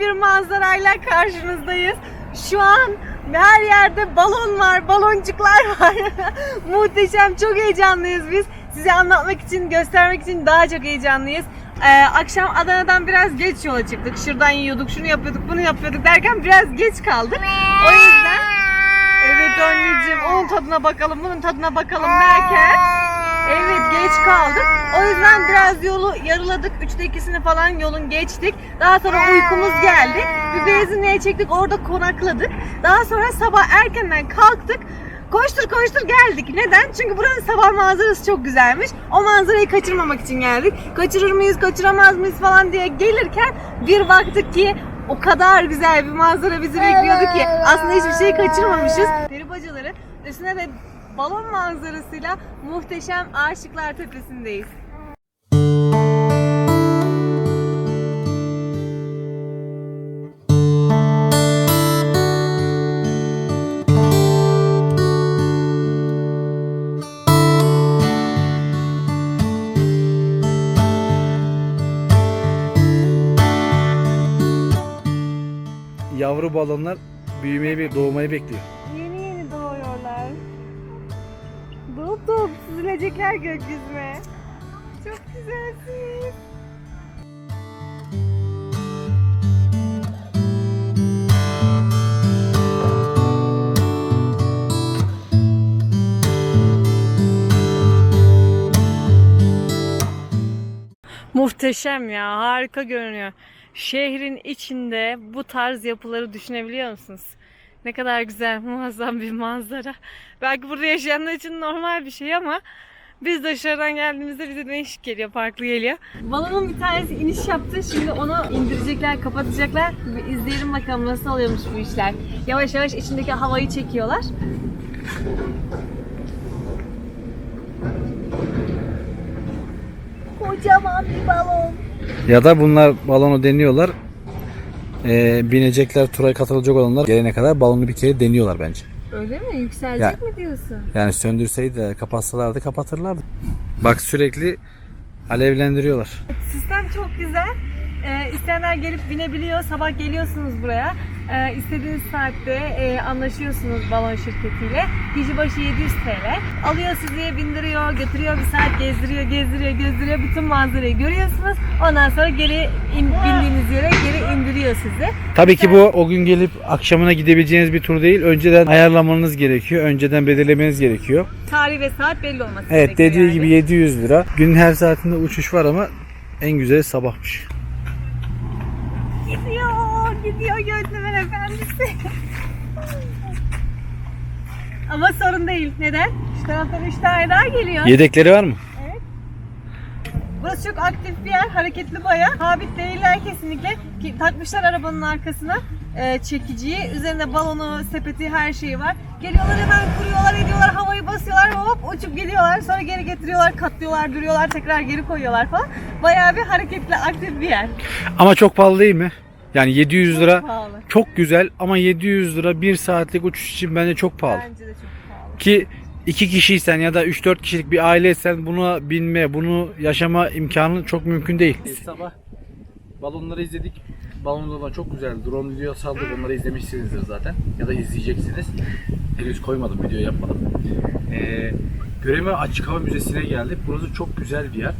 bir manzarayla karşınızdayız. Şu an her yerde balon var, baloncuklar var. muhteşem, çok heyecanlıyız biz. Size anlatmak için, göstermek için daha çok heyecanlıyız. Ee, akşam Adana'dan biraz geç yola çıktık. Şuradan yiyorduk, şunu yapıyorduk, bunu yapıyorduk derken biraz geç kaldık. O yüzden evet anneciğim onun tadına bakalım, bunun tadına bakalım derken Evet geç kaldık. O yüzden biraz yolu yarıladık. Üçte ikisini falan yolun geçtik. Daha sonra uykumuz geldi. Bir benzinliğe çektik orada konakladık. Daha sonra sabah erkenden kalktık. Koştur koştur geldik. Neden? Çünkü buranın sabah manzarası çok güzelmiş. O manzarayı kaçırmamak için geldik. Kaçırır mıyız, kaçıramaz mıyız falan diye gelirken bir baktık ki o kadar güzel bir manzara bizi bekliyordu ki aslında hiçbir şey kaçırmamışız. Peri bacaları üstüne de balon manzarasıyla muhteşem Aşıklar Tepesi'ndeyiz. Yavru balonlar büyümeyi ve doğmayı bekliyor. Dolup süzülecekler gökyüzüne. Çok güzelsiniz. Muhteşem ya, harika görünüyor. Şehrin içinde bu tarz yapıları düşünebiliyor musunuz? Ne kadar güzel, muazzam bir manzara. Belki burada yaşayanlar için normal bir şey ama biz dışarıdan geldiğimizde bize değişik geliyor, farklı geliyor. Balonun bir tanesi iniş yaptı. Şimdi onu indirecekler, kapatacaklar. Bir izleyelim bakalım nasıl oluyormuş bu işler. Yavaş yavaş içindeki havayı çekiyorlar. Kocaman bir balon. Ya da bunlar balonu deniyorlar. Ee, binecekler, tura katılacak olanlar gelene kadar balonu bir kere deniyorlar bence. Öyle mi? Yükselecek Ya- mi diyorsun? Yani söndürseydi de kapatsalardı kapatırlardı. Bak sürekli alevlendiriyorlar. Sistem çok güzel. Ee, isteyenler gelip binebiliyor. Sabah geliyorsunuz buraya. Ee, istediğiniz saatte e, anlaşıyorsunuz balon şirketiyle. Kişi başı 700 TL. Alıyor sizi, bindiriyor, götürüyor bir saat gezdiriyor, gezdiriyor, gezdiriyor. Bütün manzarayı görüyorsunuz. Ondan sonra geri in, bindiğiniz yere geri indiriyor sizi. Tabii ki bu o gün gelip akşamına gidebileceğiniz bir tur değil. Önceden ayarlamanız gerekiyor. Önceden belirlemeniz gerekiyor. Tarih ve saat belli olması Evet gerekiyor dediği yani. gibi 700 lira. Günün her saatinde uçuş var ama en güzeli sabahmış. Gidiyor, gidiyor Gönlümün Efendisi. Ama sorun değil. Neden? Şu taraftan üç tane daha geliyor. Yedekleri var mı? Burası çok aktif bir yer, hareketli baya. Sabit değiller kesinlikle. Ki, takmışlar arabanın arkasına e, çekiciyi. Üzerinde balonu, sepeti, her şeyi var. Geliyorlar hemen kuruyorlar, ediyorlar, havayı basıyorlar, hop uçup gidiyorlar. Sonra geri getiriyorlar, katlıyorlar, duruyorlar, tekrar geri koyuyorlar falan. Bayağı bir hareketli, aktif bir yer. Ama çok pahalı değil mi? Yani 700 lira Çok pahalı. çok güzel ama 700 lira bir saatlik uçuş için bence çok pahalı. Bence de çok pahalı. Ki iki kişiysen ya da 3-4 kişilik bir aileysen buna binme, bunu yaşama imkanı çok mümkün değil. Sabah balonları izledik. Balonlar çok güzel. Drone videosu aldık. Onları izlemişsinizdir zaten. Ya da izleyeceksiniz. Henüz koymadım, video yapmadım. Ee, Göreme Açık Hava Müzesi'ne geldik. Burası çok güzel bir yer.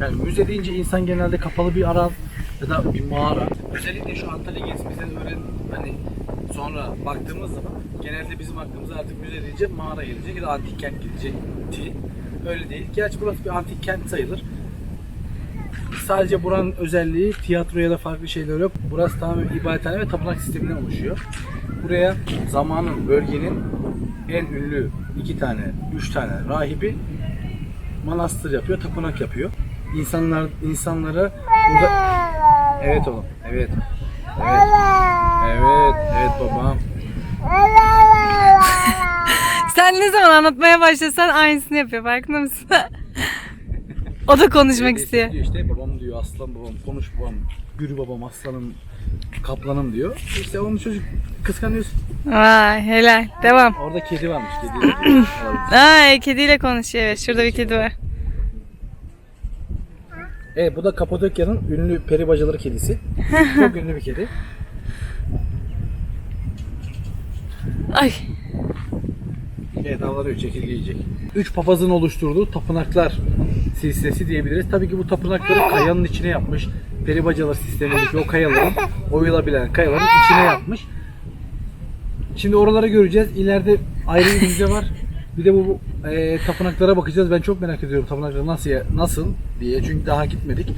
Yani müze deyince insan genelde kapalı bir alan ya da bir mağara. Özellikle şu Antalya gezimizden öğren hani sonra baktığımız zaman genelde bizim aklımıza artık müze deyince mağara gelecek ya da antik kent gelecekti. Öyle değil. Gerçi burası bir antik kent sayılır. Sadece buranın özelliği tiyatro ya da farklı şeyler yok. Burası tamamen ibadethane ve tapınak sisteminden oluşuyor. Buraya zamanın, bölgenin en ünlü iki tane, üç tane rahibi manastır yapıyor, tapınak yapıyor. İnsanlar insanlara burada Evet oğlum. Evet. Evet. Evet, evet babam. Sen ne zaman anlatmaya başlasan aynısını yapıyor farkında mısın? o da konuşmak Evet, istiyor. diyor işte babam diyor aslan babam konuş babam yürü babam aslanım kaplanım diyor. İşte onu çocuk kıskanıyorsun. Vay helal. Devam. Orada kedi varmış kedi. Ay kediyle konuşuyor evet. Şurada bir kedi var. Evet bu da Kapadokya'nın ünlü peri bacaları kedisi. Çok ünlü bir kedi. Ay. Evet avlanıyor çekirge yiyecek. Üç papazın oluşturduğu tapınaklar silsilesi diyebiliriz. Tabii ki bu tapınakları kayanın içine yapmış. Peri bacalar sistemindeki o kayaların, oyulabilen kayaların içine yapmış. Şimdi oraları göreceğiz. İleride ayrı bir müze var. Bir de bu e, tapınaklara bakacağız. Ben çok merak ediyorum tapınaklar nasıl nasıl diye. Çünkü daha gitmedik.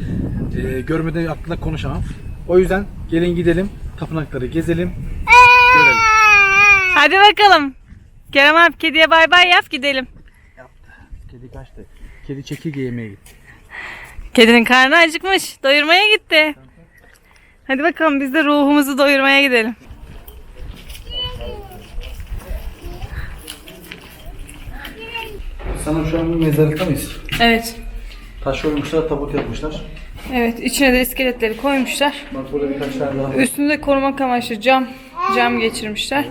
E, görmeden hakkında konuşamam. O yüzden gelin gidelim. Tapınakları gezelim. Görelim. Hadi bakalım. Kerem abi kediye bay bay yap gidelim. Kedi kaçtı. Kedi çekirge yemeye gitti. Kedinin karnı acıkmış. Doyurmaya gitti. Hadi bakalım biz de ruhumuzu doyurmaya gidelim. Sana şu an bir mezarlıkta mıyız? Evet. Taş koymuşlar, tabut yapmışlar. Evet içine de iskeletleri koymuşlar. Bak burada birkaç tane daha var. Üstünde korumak amaçlı cam cam geçirmişler.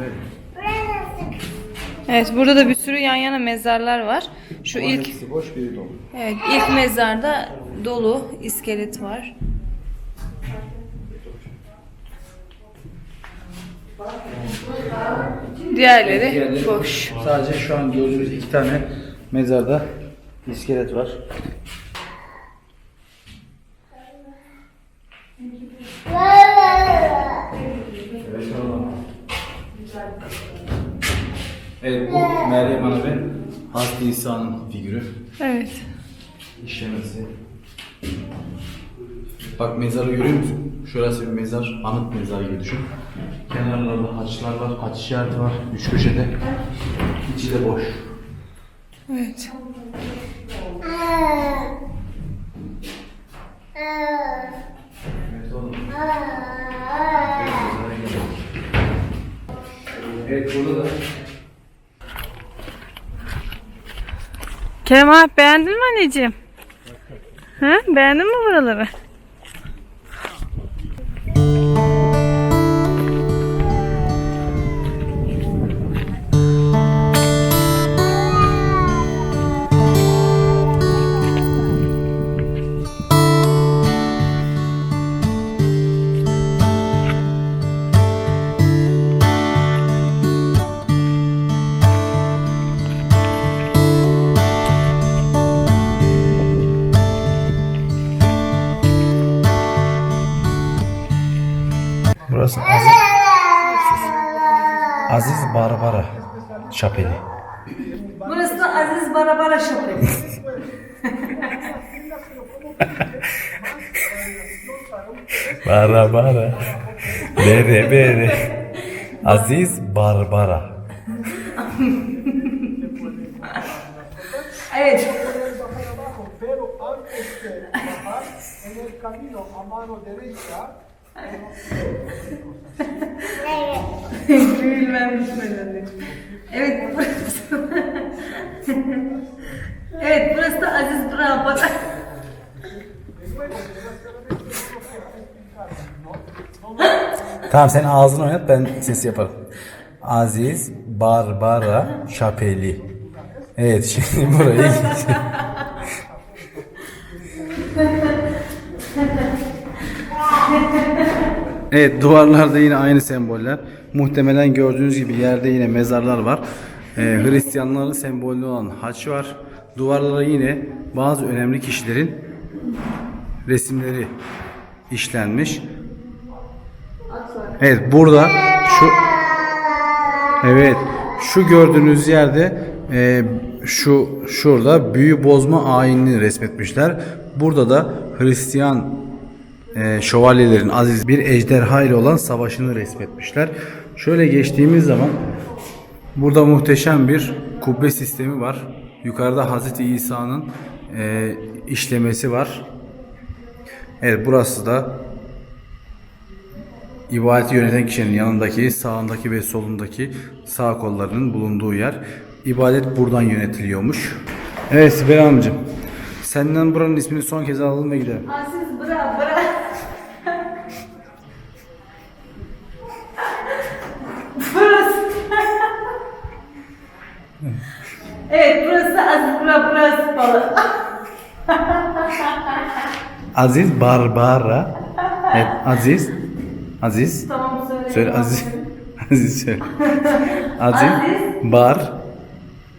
Evet burada da bir sürü yan yana mezarlar var. Şu ilk İkisi boş, biri dolu. evet ilk mezarda dolu iskelet var. Diğerleri boş. Sadece şu an gördüğümüz iki tane mezarda iskelet var. Evet bu Meryem Ana ve Hazreti İsa'nın figürü. Evet. işlemesi. Bak mezarı görüyor musun? Şurası bir mezar, anıt mezar gibi düşün. Kenarlarda haçlar var, haç işareti var, üç köşede. İçi de boş. Evet. Evet burada da Kerem beğendin mi anneciğim? Ha? Beğendin mi buraları? Şapeli. Burası da Aziz Barabara Şapeli. Barbara. Bere bere. Aziz Barbara. Evet. pero antes de bajar en el camino a mano derecha, Gülmem düşmedi. Evet burası. evet burası da Aziz Barabara. Tamam sen ağzını oynat ben ses yaparım. Aziz Barbara Şapeli. Evet şimdi burayı Evet duvarlarda yine aynı semboller. Muhtemelen gördüğünüz gibi yerde yine mezarlar var. Ee, Hristiyanların sembolü olan haç var. Duvarlara yine bazı önemli kişilerin resimleri işlenmiş. Evet burada şu Evet şu gördüğünüz yerde e, şu şurada büyü bozma ayinini resmetmişler. Burada da Hristiyan e, şövalyelerin aziz bir ejderha ile olan savaşını resmetmişler. Şöyle geçtiğimiz zaman burada muhteşem bir kubbe sistemi var. Yukarıda Hazreti İsa'nın e, işlemesi var. Evet burası da ibadeti yöneten kişinin yanındaki, sağındaki ve solundaki sağ kollarının bulunduğu yer. İbadet buradan yönetiliyormuş. Evet Sibel Hanımcığım. Senden buranın ismini son kez alalım ve gidelim. Aziz Barabara. burası. Evet burası Aziz Barabara falan. Aziz Barbara. Evet Aziz. Aziz. Tamam söyle. Söyle Aziz. Aziz söyle. Aziz. Bar.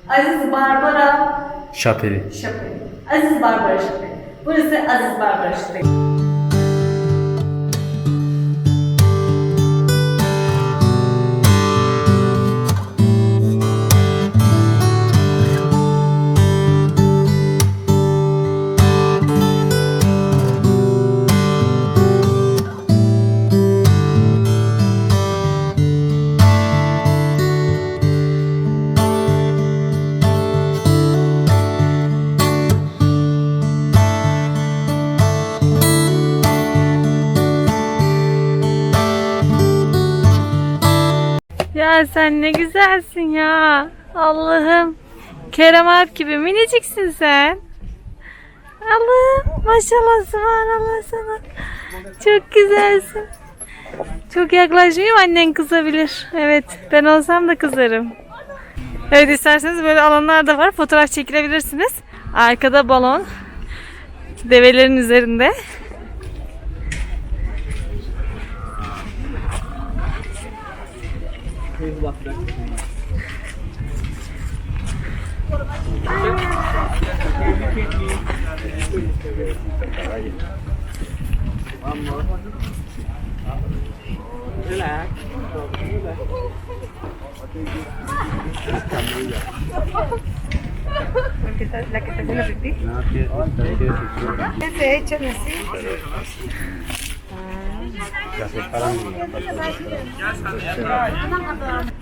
Aziz Barbara Şapeli. Şapeli. Aziz Barbara Şapeli. Burası Aziz Barbara Şapeli. Sen ne güzelsin ya. Allah'ım. Kerem Alp gibi miniciksin sen. Allah'ım maşallah subhanallah sana. Çok güzelsin. Çok yaklaşmayayım annen kızabilir. Evet ben olsam da kızarım. Evet isterseniz böyle alanlar da var. Fotoğraf çekilebilirsiniz. Arkada balon. Develerin üzerinde. ¿La que está, la que la? No, tiene. Se echan así.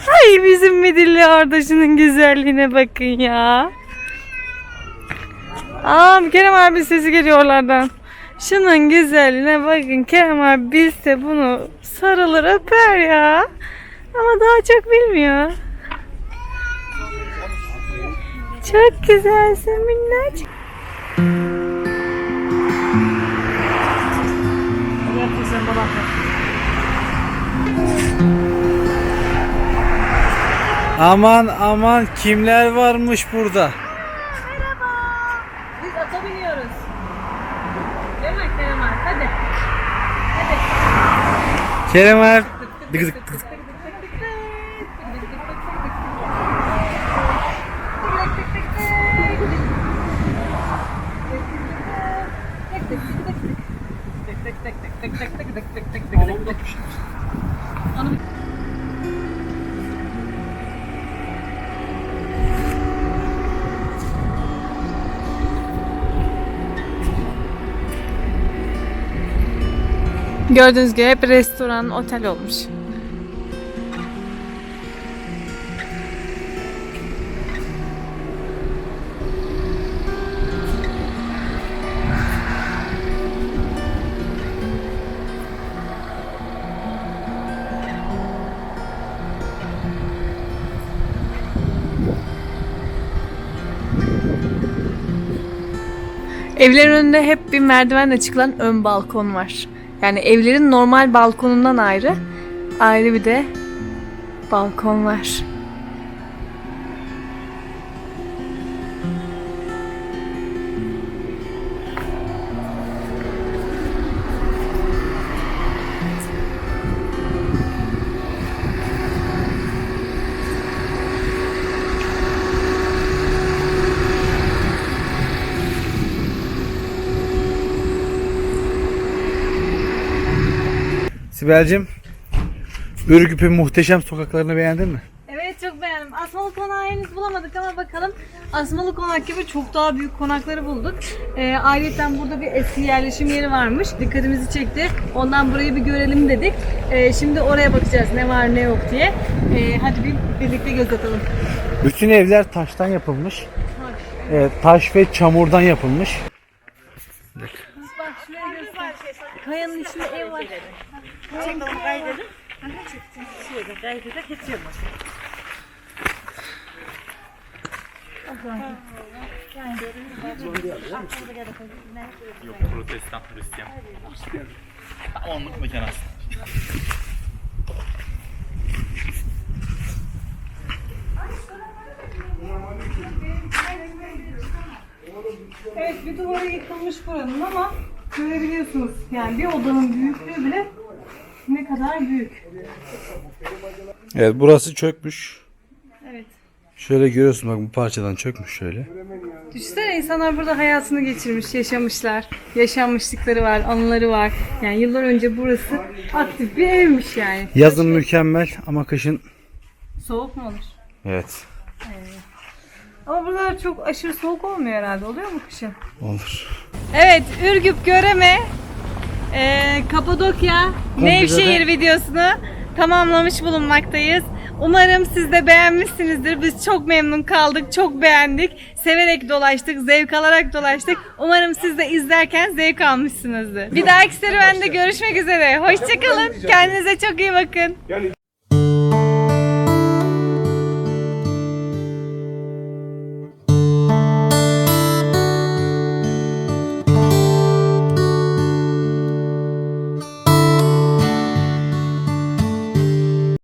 Ay bizim midilli oradaşının güzelliğine bakın ya. Aa Kerem abi sesi geliyor oralardan. Şunun güzelliğine bakın Kerem abi bilse bunu sarılır öper ya. Ama daha çok bilmiyor. Çok güzelsin minnacık. Aman aman kimler varmış burada? Biz ata biniyoruz. Mi Kerem abi? Hadi. Kerem Alp. Dık dık dık. Gördüğünüz gibi hep restoran, otel olmuş. Evlerin önünde hep bir merdivenle çıkılan ön balkon var. Yani evlerin normal balkonundan ayrı ayrı bir de balkon var. Sibel'cim. Ürgüp'ün muhteşem sokaklarını beğendin mi? Evet çok beğendim. Asmalı konağı henüz bulamadık ama bakalım. Asmalı konak gibi çok daha büyük konakları bulduk. Ee, ayrıca burada bir eski yerleşim yeri varmış. Dikkatimizi çekti. Ondan burayı bir görelim dedik. Ee, şimdi oraya bakacağız ne var ne yok diye. Ee, hadi bir birlikte göz atalım. Bütün evler taştan yapılmış. Evet, taş ve çamurdan yapılmış. Bak şuraya göster. Kayanın içinde ev var. Protestan Hristiyan. Onluk mekan aslında. Evet bir duvarı yıkılmış buranın ama görebiliyorsunuz. Yani bir odanın büyüklüğü bile ne kadar büyük. Evet burası çökmüş. Evet. Şöyle görüyorsun bak bu parçadan çökmüş şöyle. Düşünsene insanlar burada hayatını geçirmiş, yaşamışlar. Yaşanmışlıkları var, anıları var. Yani yıllar önce burası aktif bir evmiş yani. Yazın mükemmel ama kışın Soğuk mu olur? evet Ama buralar çok aşırı soğuk olmuyor herhalde. Oluyor mu kışın? olur. Evet, Ürgüp Göreme, eee Kapadokya, Nevşehir videosunu tamamlamış bulunmaktayız. Umarım siz de beğenmişsinizdir. Biz çok memnun kaldık, çok beğendik. Severek dolaştık, zevk alarak dolaştık. Umarım siz de izlerken zevk almışsınızdır. Bir dahaki serüvende görüşmek üzere. Hoşçakalın. Kendinize çok iyi bakın.